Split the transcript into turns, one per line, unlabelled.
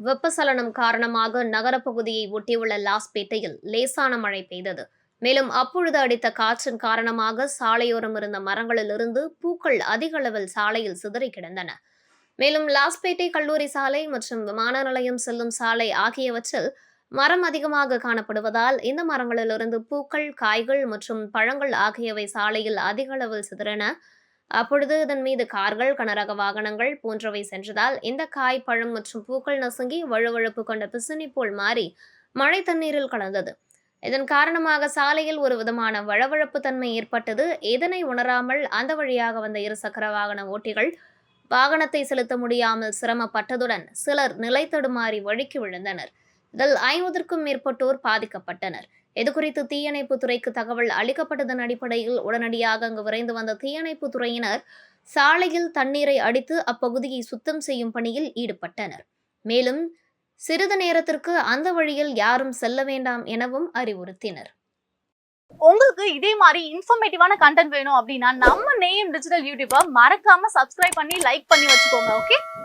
வெப்பசலனம் காரணமாக நகரப்பகுதியை ஒட்டியுள்ள லாஸ்பேட்டையில் லேசான மழை பெய்தது. மேலும் அப்பொழுது அடித்த காற்றின் காரணமாக சாலையோரம் இருந்த மரங்களிலிருந்து பூக்கள் அதிக அளவில் சாலையில் சிதறி கிடந்தன. மேலும் லாஸ்பேட்டை கல்லூரி சாலை மற்றும் விமான நிலையம் செல்லும் சாலை ஆகியவற்றில் மரம் அதிகமாக காணப்படுவதால் இந்த மரங்களிலிருந்து பூக்கள் காய்கள் மற்றும் பழங்கள் ஆகியவை சாலையில் அதிக அளவில் சிதறன. அப்பொழுது இதன் மீது கார்கள் கனரக வாகனங்கள் போன்றவை சென்றதால் இந்த காய் பழம் மற்றும் பூக்கள் நசுங்கி வழுவழுப்பு கொண்ட பிசினி போல் மாறி மழை தண்ணீரில் கலந்தது. இதன் காரணமாக சாலையில் ஒரு விதமான வழவழப்பு தன்மை ஏற்பட்டது. இதனை உணராமல் அந்த வழியாக வந்த இருசக்கர வாகன ஓட்டிகள் வாகனத்தை செலுத்த முடியாமல் சிரமப்பட்டதுடன் சிலர் நிலை தடுமாறி வழுக்கி விழுந்தனர். இதில் ஐம்பதற்கும் மேற்பட்டோர் பாதிக்கப்பட்டனர். இதுகுறித்து தீயணைப்பு துறைக்கு தகவல் அளிக்கப்பட்டதன் அடிப்படையில் உடனடியாக அங்கு விரைந்து வந்த தீயணைப்பு துறையினர் சாலையில் தண்ணீரை அடித்து அப்பகுதியை சுத்தம் செய்யும் பணியில் ஈடுபட்டனர். மேலும் சிறிது நேரத்திற்கு அந்த வழியில் யாரும் செல்ல வேண்டாம் எனவும் அறிவுறுத்தினர்.
உங்களுக்கு இதே மாதிரி இன்ஃபர்மேட்டிவான கண்டென்ட் வேணும் அப்படின்னா நம்ம நேம் டிஜிட்டல் யூடியூப்பை மறக்காம சப்ஸ்கிரைப் பண்ணி லைக் பண்ணி வச்சுக்கோங்க ஓகே